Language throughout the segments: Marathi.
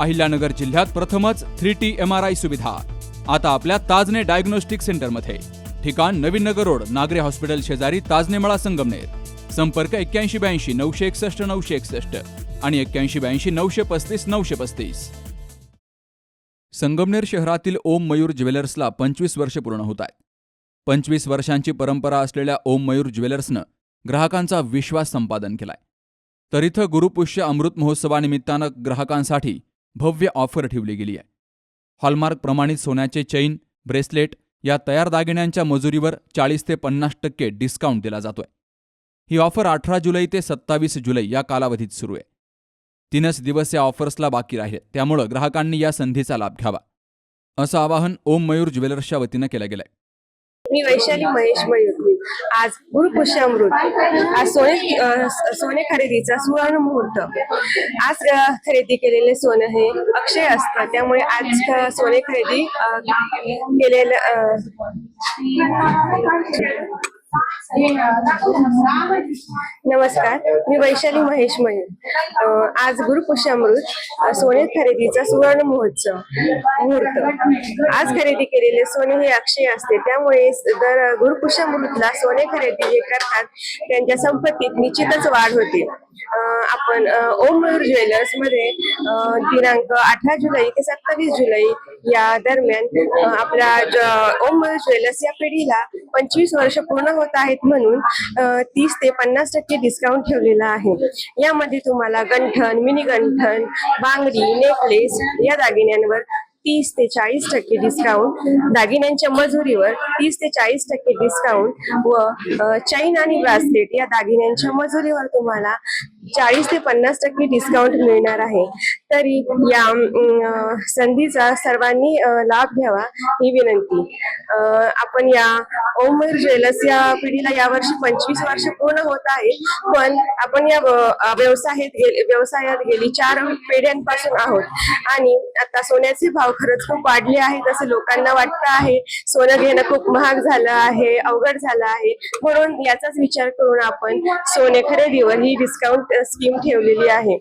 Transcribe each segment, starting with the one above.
अहिल्यानगर जिल्ह्यात प्रथमच three T M R I सुविधा. आता आपल्या ताजने डायग्नोस्टिक सेंटरमध्ये. ठिकाण नवीन नगर रोड नागरे हॉस्पिटल शेजारी ताजने मळा संगमनेर. संपर्क एक्क्याऐंशी ब्याऐंशी नऊशे एकसष्ट नऊशे एकसष्ट आणि एक्क्याऐंशी ब्याऐंशी नऊशे पस्तीस नऊशे पस्तीस. संगमनेर शहरातील ओम मयूर ज्वेलर्सला पंचवीस वर्ष पूर्ण होत आहेत. पंचवीस वर्षांची परंपरा असलेल्या ओम मयूर ज्वेलर्सनं ग्राहकांचा विश्वास संपादन केलाय. तर इथं गुरुपुष्य अमृत महोत्सवानिमित्तानं ग्राहकांसाठी भव्य ऑफर ठेवली गेली आहे. हॉलमार्क प्रमाणित सोन्याचे चैन ब्रेसलेट या तयार दागिन्यांच्या मजुरीवर चाळीस ते पन्नास टक्के डिस्काउंट दिला जातोय. ही ऑफर अठरा जुलै ते सत्तावीस जुलै या कालावधीत सुरू आहे. तीनच दिवस या ऑफर्सला बाकी राहिले त्यामुळं ग्राहकांनी या संधीचा लाभ घ्यावा. असं आवाहन ओम मयूर ज्वेलर्सच्या वतीनं केलं गेलंय. मी वैशाली महेश मयुरी आज गुरुपुष्यामृत आज सोने सोने खरेदीचा सुवर्ण मुहूर्त. आज खरेदी केलेले सोनं हे अक्षय असतं. त्यामुळे आज सोने खरेदी केलेलं नमस्कार मी वैशाली महेश मयूर. आज गुरुपुष्यामृत सोने खरेदीचा सुवर्ण महोत्सव मुहूर्त. आज खरेदी केलेले सोने हे अक्षय असते. त्यामुळे दर गुरुपुष्यामृतला सोने खरेदी हे करतात. त्यांच्या संपत्तीत निश्चितच वाढ होते. आपण ओम मयूर ज्वेलर्समध्ये दिनांक अठरा जुलै ते सत्तावीस जुलै या दरम्यान आपल्या ओम मयूर ज्वेलर्स या पिढीला पंचवीस वर्ष पूर्ण होत आहेत म्हणून तीस ते पन्नास टक्के डिस्काउंट ठेवलेला आहे. यामध्ये तुम्हाला गंठन मिनी गंठन बांगडी नेकलेस या दागिन्यांवर तीस ते चाळीस टक्के डिस्काउंट दागिन्यांच्या मजुरीवर तीस ते चाळीस टक्के डिस्काउंट व चैन आणि ब्रासलेट या दागिन्यांच्या मजुरीवर तुम्हाला चाळीस ते पन्नास टक्के डिस्काउंट मिळणार आहे. तरी या संधीचा सर्वांनी लाभ घ्यावा ही विनंती. अ, आपण या ओमर ज्वेलर्स या पिढीला यावर्षी पंचवीस वर्ष पूर्ण होत आहे पण आपण या व्यवसायात व्यवसायात गेली चार पिढ्यांपासून आहोत. आणि आता सोन्याचे भाव खरंच खूप वाढले आहेत असं लोकांना वाटतं आहे. सोनं घेणं खूप महाग झालं आहे अवघड झालं आहे. म्हणून याचाच विचार करून आपण सोने खरेदीवर ही डिस्काउंट स्कीम ठेवलेली आहे.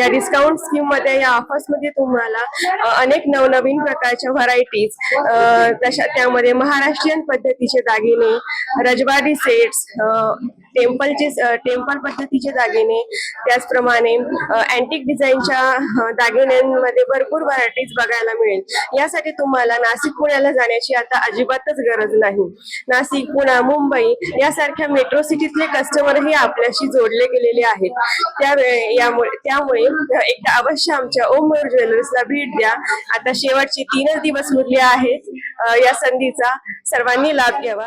या डिस्काउंट स्कीममध्ये या ऑफर्समध्ये तुम्हाला अनेक नवनवीन प्रकारच्या व्हरायटीज तशा त्यामध्ये महाराष्ट्रीयन पद्धतीचे दागिने रजवाडी सेट्स टेम्पलचे टेम्पल पद्धतीचे दागिने त्याचप्रमाणे अँटिक डिझाईनच्या दागिन्यांमध्ये भरपूर व्हरायटीज बघायला मिळेल. यासाठी तुम्हाला नाशिक पुण्याला जाण्याची आता अजिबातच गरज नाही. नाशिक पुणा मुंबई यासारख्या मेट्रो सिटीतले कस्टमरही आपल्याशी जोडले गेलेले आहेत. त्यावेळे यामुळे त्यामुळे एकदा अवश्य आमच्या ओम मयूर ज्वेलर्सला भेट द्या. आता शेवटचे तीनच दिवस उरले आहेत. या संधीचा सर्वांनी लाभ घ्यावा.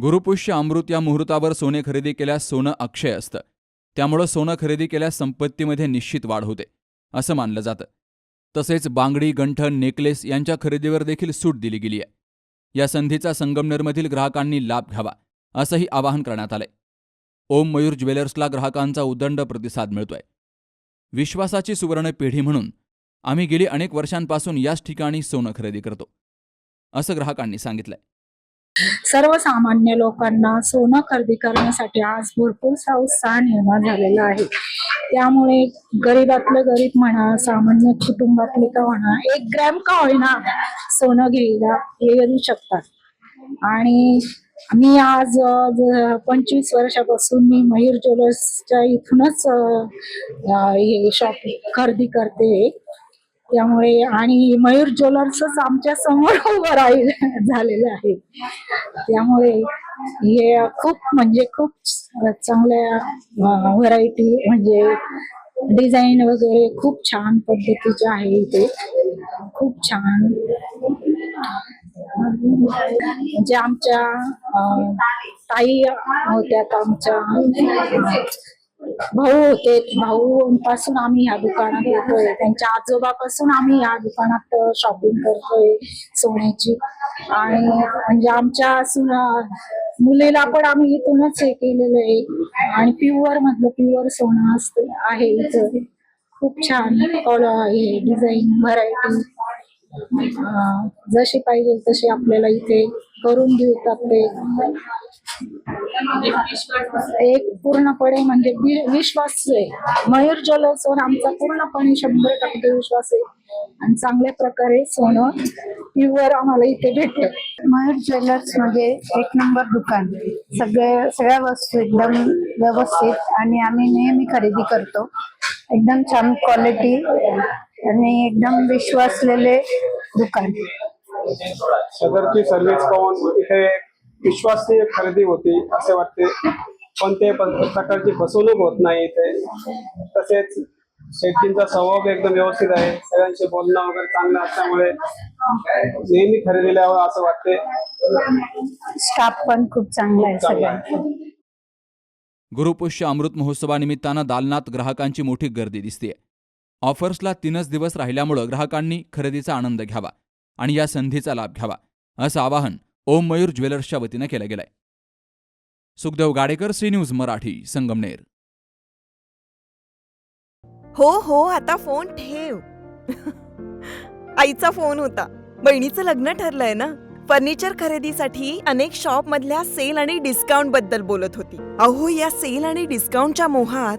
गुरुपुष्य अमृत या मुहूर्तावर सोने खरेदी केल्यास सोनं अक्षय असतं. त्यामुळं सोनं खरेदी केल्यास संपत्तीमध्ये निश्चित वाढ होते असं मानलं जातं. तसेच बांगडी गंठन नेकलेस यांच्या खरेदीवर देखील सूट दिली गेली आहे. या संधीचा संगमनेरमधील ग्राहकांनी लाभ घ्यावा असंही आवाहन करण्यात आलंय. ओम मयूर ज्वेलर्सला ग्राहकांचा उदंड प्रतिसाद मिळतोय. विश्वासाची सुवर्ण पिढी म्हणून आम्ही गेली अनेक वर्षांपासून याच ठिकाणी सोनं खरेदी करतो. असं ग्राहकांनी सांगितलंय. सर्वसामान्य लोकांना सोनं खरेदी करण्यासाठी आज भरपूर उत्साह निर्माण झालेला आहे. त्यामुळे गरीबातलं गरीब म्हणा सामान्य कुटुंबातले का म्हणा एक ग्रॅम का होईना सोनं घ्यायला हे शकतात. आणि मी आज पंचवीस वर्षापासून मी मयूर ज्वेलर्सच्या इथूनच हे शॉप खरेदी करते. त्यामुळे आणि मयूर ज्वेलर्सच आमच्यासमोर उभं राहील झालेलं आहे. त्यामुळे हे खूप म्हणजे खूप चांगल्या व्हरायटी म्हणजे डिझाईन वगैरे खूप छान पद्धतीचे आहे इथे. खूप छान. जे आमच्या ताई होत्या आमच्या. भाऊ होते भाऊ पासून आम्ही ह्या दुकानात येतोय. त्यांच्या आजोबापासून आम्ही या दुकानात शॉपिंग करतोय सोन्याची. आणि म्हणजे आमच्या मुलीला पण आम्ही इथूनच हे केलेलं आहे. आणि प्युअर मधलं प्युअर सोनं असते आहे इथं. खूप छान कलर हे डिझाईन व्हरायटी जशी पाहिजे तशी आपल्याला इथे करून देतात ते. एक पूर्णपणे म्हणजे विश्वास आहे. मयूर ज्वेलर्सवर आमचा पूर्णपणे शंभर टक्के विश्वास आहे. आणि चांगल्या प्रकारे सोनं प्युअर आम्हाला इथे भेटत. मयूर ज्वेलर्समध्ये एक नंबर दुकान. सगळ्या सगळ्या वस्तू एकदम व्यवस्थित आणि आम्ही नेहमी खरेदी करतो. एकदम छान क्वालिटी आणि एकदम विश्वासलेले दुकान. सदरची सर्व्हिस पाहून इथे विश्वासनीय खरेदी होती असे वाटते. कोणत्याही प्रकारची फसवणूक होत नाही इथे. तसेच शेट्टींचा स्वभाव एकदम व्यवस्थित आहे. सगळ्यांशी बोलणं वगैरे चांगलं असल्यामुळे नेहमी खरेदीला यावं असं वाटते. स्टाफ पण खूप चांगला आहे सगळ्यांचा. गुरुपुष्य अमृत महोत्सवानिमित्तानं दालनात ग्राहकांची मोठी गर्दी दिसते ऑफर्सला तीनच दिवस राहिल्यामुळं ग्राहकांनी खरेदीचा आनंद घ्यावा आणि या संधीचा लाभ घ्यावा असं आवाहन ओम मयूर ज्वेलर्सच्या वतीनं केलं गेलंय. Sukhdev Gadekar C news Marathi Sangamner. हो हो आता फोन ठेव. आईचा फोन होता. बहिणीचं लग्न ठरलंय ना? फर्निचर खरेदीसाठी अनेक शॉप मधल्या सेल आणि डिस्काउंटबद्दल बोलत होती. अहो या सेल आणि डिस्काउंटच्या मोहात